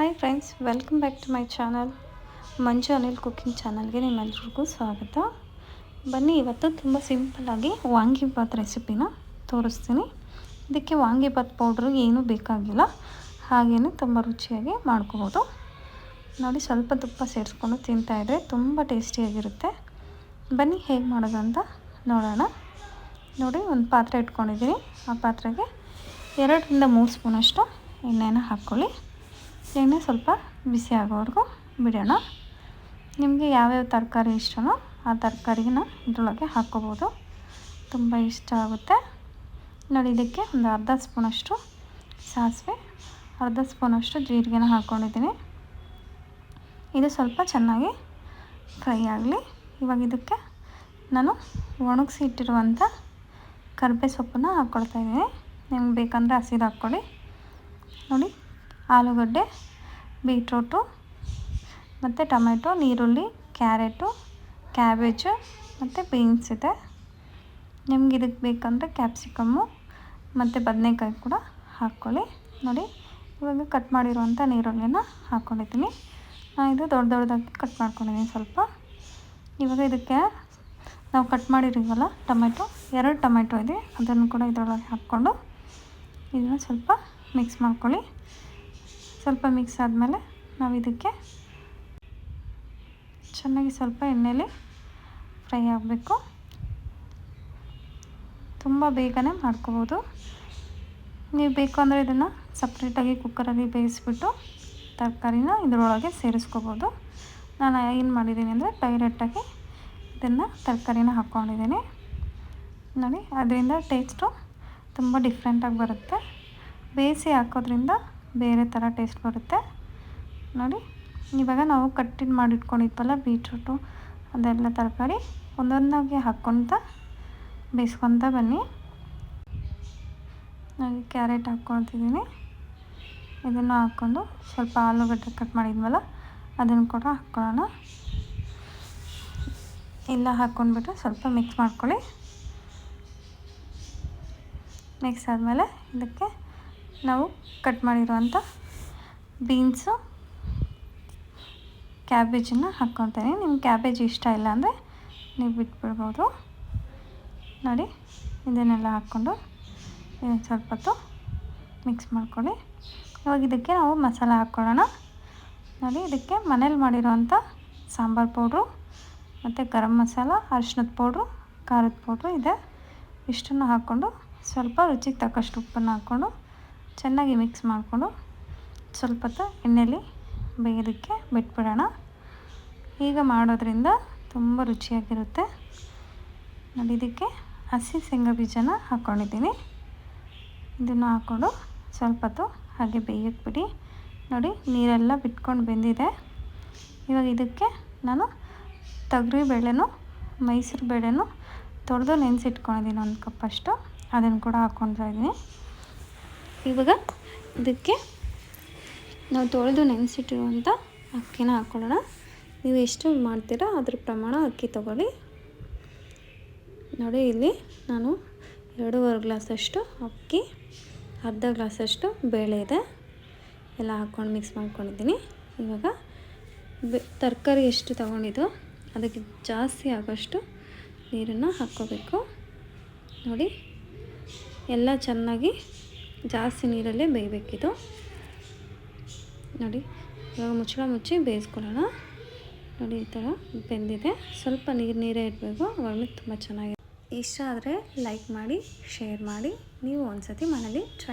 Hi friends welcome back to my channel Manju Anil cooking ಚಾನಲ್ಗೆ ನಿಮ್ಮೆಲ್ರಿಗೂ ಸ್ವಾಗತ. ಬನ್ನಿ, ಇವತ್ತು ತುಂಬ ಸಿಂಪಲ್ಲಾಗಿ ವಾಂಗಿಬಾತ್ ರೆಸಿಪಿನ ತೋರಿಸ್ತೀನಿ. ಇದಕ್ಕೆ ವಾಂಗಿಬಾತ್ ಪೌಡ್ರು ಏನೂ ಬೇಕಾಗಿಲ್ಲ. ಹಾಗೆಯೇ ತುಂಬ ರುಚಿಯಾಗಿ ಮಾಡ್ಕೋಬೋದು. ನೋಡಿ, ಸ್ವಲ್ಪ ತುಪ್ಪ ಸೇರಿಸ್ಕೊಂಡು ತಿಂತಾಯಿದ್ರೆ ತುಂಬ ಟೇಸ್ಟಿಯಾಗಿರುತ್ತೆ ಬನ್ನಿ, ಹೇಗೆ ಮಾಡೋದು ಅಂತ ನೋಡೋಣ. ನೋಡಿ, ಒಂದು ಪಾತ್ರೆ ಇಟ್ಕೊಂಡಿದ್ದೀನಿ. ಆ ಪಾತ್ರೆಗೆ ಎರಡರಿಂದ ಮೂರು ಸ್ಪೂನಷ್ಟು ಎಣ್ಣೆನ ಹಾಕ್ಕೊಳ್ಳಿ. ಎಣ್ಣೆ ಸ್ವಲ್ಪ ಬಿಸಿ ಆಗೋವರೆಗೂ ಬಿಡೋಣ. ನಿಮಗೆ ಯಾವ್ಯಾವ ತರಕಾರಿ ಇಷ್ಟನೋ ಆ ತರಕಾರಿನ ಇದರೊಳಗೆ ಹಾಕ್ಕೋಬೋದು. ತುಂಬ ಇಷ್ಟ ಆಗುತ್ತೆ. ನೋಡಿ, ಇದಕ್ಕೆ ಒಂದು ಅರ್ಧ ಸ್ಪೂನಷ್ಟು ಸಾಸಿವೆ, ಅರ್ಧ ಸ್ಪೂನಷ್ಟು ಜೀರಿಗೆನ ಹಾಕ್ಕೊಂಡಿದ್ದೀನಿ ಇದು ಸ್ವಲ್ಪ ಚೆನ್ನಾಗಿ ಫ್ರೈ ಆಗಲಿ. ಇವಾಗ ಇದಕ್ಕೆ ನಾನು ಒಣಗಿಸಿ ಇಟ್ಟಿರುವಂಥ ಕರ್ಬೇ ಸೊಪ್ಪನ್ನು ಹಾಕ್ಕೊಳ್ತಾಯಿದ್ದೀನಿ ನಿಮ್ಗೆ ಬೇಕಂದರೆ ಹಸಿದು ಹಾಕ್ಕೊಳ್ಳಿ ನೋಡಿ ಆಲೂಗಡ್ಡೆ, ಬೀಟ್ರೋಟು ಮತ್ತು ಟೊಮೆಟೊ ನೀರುಳ್ಳಿ ಕ್ಯಾರೆಟು, ಕ್ಯಾಬೇಜು ಮತ್ತು ಬೀನ್ಸ್ ಇದೆ. ನಿಮ್ಗೆ ಇದಕ್ಕೆ ಬೇಕಂದರೆ ಕ್ಯಾಪ್ಸಿಕಮ್ಮು ಮತ್ತು ಬದನೆಕಾಯಿ ಕೂಡ ಹಾಕ್ಕೊಳ್ಳಿ. ನೋಡಿ, ಇವಾಗ ಕಟ್ ಮಾಡಿರುವಂಥ ನೀರುಳ್ಳಿನ ಹಾಕ್ಕೊಂಡಿದ್ದೀನಿ. ನಾನು ಇದು ದೊಡ್ಡ ದೊಡ್ಡದಾಗಿ ಕಟ್ ಮಾಡ್ಕೊಂಡಿದ್ದೀನಿ ಸ್ವಲ್ಪ. ಇವಾಗ ಇದಕ್ಕೆ ನಾವು ಕಟ್ ಮಾಡಿರಿವಲ್ಲ ಟೊಮೆಟೊ, ಎರಡು ಟೊಮೆಟೊ ಇದೆ. ಅದನ್ನು ಕೂಡ ಇದರೊಳಗೆ ಹಾಕ್ಕೊಂಡು ಇದನ್ನು ಸ್ವಲ್ಪ ಮಿಕ್ಸ್ ಮಾಡ್ಕೊಳ್ಳಿ. ಸ್ವಲ್ಪ ಮಿಕ್ಸ್ ಆದಮೇಲೆ ನಾವು ಇದಕ್ಕೆ ಚೆನ್ನಾಗಿ ಸ್ವಲ್ಪ ಎಣ್ಣೆಯಲ್ಲಿ ಫ್ರೈ ಆಗಬೇಕು. ತುಂಬ ಬೇಗನೆ ಮಾಡ್ಕೋಬೋದು. ನೀವು ಬೇಕು ಅಂದರೆ ಇದನ್ನು ಸಪ್ರೇಟಾಗಿ ಕುಕ್ಕರಲ್ಲಿ ಬೇಯಿಸ್ಬಿಟ್ಟು ತರಕಾರಿನ ಇದರೊಳಗೆ ಸೇರಿಸ್ಕೋಬೋದು. ನಾನು ಏನು ಮಾಡಿದ್ದೀನಿ ಅಂದರೆ ಡೈರೆಕ್ಟಾಗಿ ಇದನ್ನು ತರಕಾರಿನ ಹಾಕ್ಕೊಂಡಿದ್ದೀನಿ ನೋಡಿ, ಅದರಿಂದ ಟೇಸ್ಟು ತುಂಬ ಡಿಫ್ರೆಂಟಾಗಿ ಬರುತ್ತೆ. ಬೇಯಿಸಿ ಹಾಕೋದ್ರಿಂದ ಬೇರೆ ಥರ ಟೇಸ್ಟ್ ಬರುತ್ತೆ. ನೋಡಿ, ಇವಾಗ ನಾವು ಕಟ್ಟಿನ ಮಾಡಿಟ್ಕೊಂಡಿದ್ವಲ್ಲ ಬೀಟ್ರೂಟು, ಅದೆಲ್ಲ ತರಕಾರಿ ಒಂದೊಂದಾಗಿ ಹಾಕ್ಕೊತ ಬೇಯಿಸ್ಕೊತ ಬನ್ನಿ. ಹಾಗೆ ಕ್ಯಾರೆಟ್ ಹಾಕ್ಕೊಳ್ತಿದ್ದೀನಿ. ಇದನ್ನು ಹಾಕ್ಕೊಂಡು ಸ್ವಲ್ಪ ಆಲೂಗಡ್ಡೆ ಕಟ್ ಮಾಡಿದ್ವಲ್ಲ, ಅದನ್ನು ಕೂಡ ಹಾಕ್ಕೊಳ್ಳೋಣ. ಎಲ್ಲ ಹಾಕ್ಕೊಂಡ್ಬಿಟ್ಟು ಸ್ವಲ್ಪ ಮಿಕ್ಸ್ ಮಾಡ್ಕೊಳ್ಳಿ. ಮಿಕ್ಸ್ ಆದಮೇಲೆ ಇದಕ್ಕೆ ನಾವು ಕಟ್ ಮಾಡಿರುವಂಥ ಬೀನ್ಸು ಕ್ಯಾಬೇಜನ್ನು ಹಾಕ್ಕೊತೀನಿ ನಿಮ್ಗೆ ಕ್ಯಾಬೇಜ್ ಇಷ್ಟ ಇಲ್ಲ ಅಂದರೆ ನೀವು ಬಿಟ್ಬಿಡ್ಬೋದು. ನೋಡಿ, ಇದನ್ನೆಲ್ಲ ಹಾಕ್ಕೊಂಡು ಇದನ್ನು ಸ್ವಲ್ಪ ಹೊತ್ತು ಮಿಕ್ಸ್ ಮಾಡ್ಕೊಳ್ಳಿ. ಇವಾಗ ಇದಕ್ಕೆ ನಾವು ಮಸಾಲ ಹಾಕ್ಕೊಳ್ಳೋಣ. ನೋಡಿ, ಇದಕ್ಕೆ ಮನೇಲಿ ಮಾಡಿರೋವಂಥ ಸಾಂಬಾರು ಪೌಡ್ರು ಮತ್ತು ಗರಂ ಮಸಾಲ ಅರಿಶಿನದ ಪೌಡ್ರು, ಖಾರದ ಪೌಡ್ರು ಇದೆ. ಇಷ್ಟನ್ನು ಹಾಕ್ಕೊಂಡು ಸ್ವಲ್ಪ ರುಚಿಗೆ ತಕ್ಕಷ್ಟು ಉಪ್ಪನ್ನು ಹಾಕ್ಕೊಂಡು ಚೆನ್ನಾಗಿ ಮಿಕ್ಸ್ ಮಾಡಿಕೊಂಡು ಸ್ವಲ್ಪ ಹೊತ್ತು ಎಣ್ಣೆಯಲ್ಲಿ ಬೇಯೋದಕ್ಕೆ ಬಿಟ್ಬಿಡೋಣ. ಈಗ ಮಾಡೋದ್ರಿಂದ ತುಂಬ ರುಚಿಯಾಗಿರುತ್ತೆ. ನೋಡಿ, ಇದಕ್ಕೆ ಹಸಿ ಶೇಂಗಾ ಬೀಜನ ಹಾಕ್ಕೊಂಡಿದ್ದೀನಿ ಇದನ್ನು ಹಾಕ್ಕೊಂಡು ಸ್ವಲ್ಪ ಹೊತ್ತು ಹಾಗೆ ಬೇಯಕ್ಕೆ ಬಿಡಿ. ನೋಡಿ, ನೀರೆಲ್ಲ ಬಿಟ್ಕೊಂಡು ಬೆಂದಿದೆ. ಇವಾಗ ಇದಕ್ಕೆ ನಾನು ತೊಗರಿ ಬೇಳೆನೂ, ಮೈಸೂರು ಬೇಳೆನೂ ತೊಳೆದು ನೆನೆಸಿಟ್ಕೊಂಡಿದ್ದೀನಿ ಒಂದು ಕಪ್ಪಷ್ಟು ಅದನ್ನು ಕೂಡ ಹಾಕ್ಕೊಳ್ತಾ ಇದ್ದೀನಿ ಇವಾಗ ಇದಕ್ಕೆ ನಾವು ತೊಳೆದು ನೆನೆಸಿಟ್ಟಿರುವಂಥ ಅಕ್ಕಿನ ಹಾಕ್ಕೊಳ್ಳೋಣ ನೀವು ಎಷ್ಟು ಮಾಡ್ತೀರಾ ಅದ್ರ ಪ್ರಮಾಣ ಅಕ್ಕಿ ತಗೊಳ್ಳಿ. ನೋಡಿ, ಇಲ್ಲಿ ನಾನು ಎರಡೂವರೆ ಗ್ಲಾಸಷ್ಟು ಅಕ್ಕಿ, ಅರ್ಧ ಗ್ಲಾಸಷ್ಟು ಬೇಳೆ ಇದೆ. ಎಲ್ಲ ಹಾಕ್ಕೊಂಡು ಮಿಕ್ಸ್ ಮಾಡ್ಕೊಂಡಿದ್ದೀನಿ. ಇವಾಗ ಬೆ, ತರಕಾರಿ ಎಷ್ಟು ತೊಗೊಂಡಿದ್ದು ಅದಕ್ಕೆ ಜಾಸ್ತಿ ಆಗೋಷ್ಟು ನೀರನ್ನು ಹಾಕ್ಕೋಬೇಕು. ನೋಡಿ, ಎಲ್ಲ ಚೆನ್ನಾಗಿ ಜಾಸ್ತಿ ನೀರಲ್ಲೇ ಬೇಯಬೇಕಿದು. ನೋಡಿ, ಇವಾಗ ಮುಚ್ಚಳ ಮುಚ್ಚಿ ಬೇಯಿಸ್ಕೊಳ್ಳೋಣ. ನೋಡಿ, ಈ ಥರ ಬೆಂದಿದೆ. ಸ್ವಲ್ಪ ನೀರು, ನೀರೇ ಇಡಬೇಕು. ಅವಾಗಲೂ ತುಂಬ ಚೆನ್ನಾಗಿ. ಇಷ್ಟ ಆದರೆ ಲೈಕ್ ಮಾಡಿ ಶೇರ್ ಮಾಡಿ. ನೀವು ಒಂದು ಸತಿ ಮನೇಲಿ ಟ್ರೈ